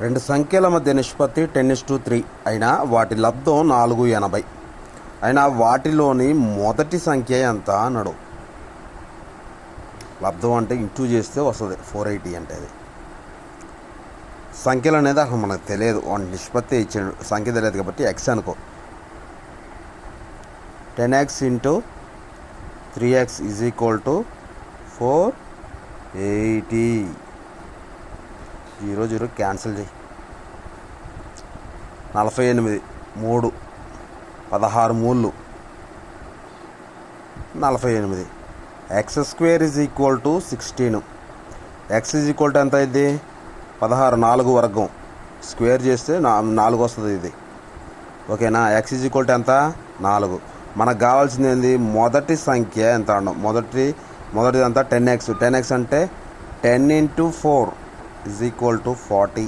రెండు సంఖ్యల మధ్య నిష్పత్తి టెన్ ఇస్ టు త్రీ. అయినా వాటి లబ్ధం నాలుగు ఎనభై. అయినా వాటిలోని మొదటి సంఖ్య ఎంత అన్నాడు. లబ్ధం అంటే ఇంటూ చేస్తే వస్తుంది. ఫోర్ ఎయిటీ అంటే అది. సంఖ్యలు అనేది అసలు మనకు తెలియదు. వాటి నిష్పత్తి ఇచ్చాడు సంఖ్య తెలియదు కాబట్టి ఎక్స్ అనుకో. Ten X into three X is equal to four eighty. ఈరోజు ఈరోజు క్యాన్సిల్ చేయి. నలభై ఎనిమిది మూడు పదహారు మూళ్ళు. నలభై ఎనిమిది. X square is equal to sixteen X is equal to ఎంత అయింది పదహారు నాలుగు వర్గం. స్క్వేర్ చేస్తే నా నాలుగు వస్తుంది ఇది. ఓకేనా? ఎక్స్ ఈజ్ ఈక్వల్ టు ఎంత? నాలుగు. మనకు కావాల్సింది ఏంది? మొదటి సంఖ్య ఎంత అన్నాం? మొదటి మొదటిది అంతా టెన్ ఎక్స్ టెన్ ఎక్స్ అంటే ten into four is equal to forty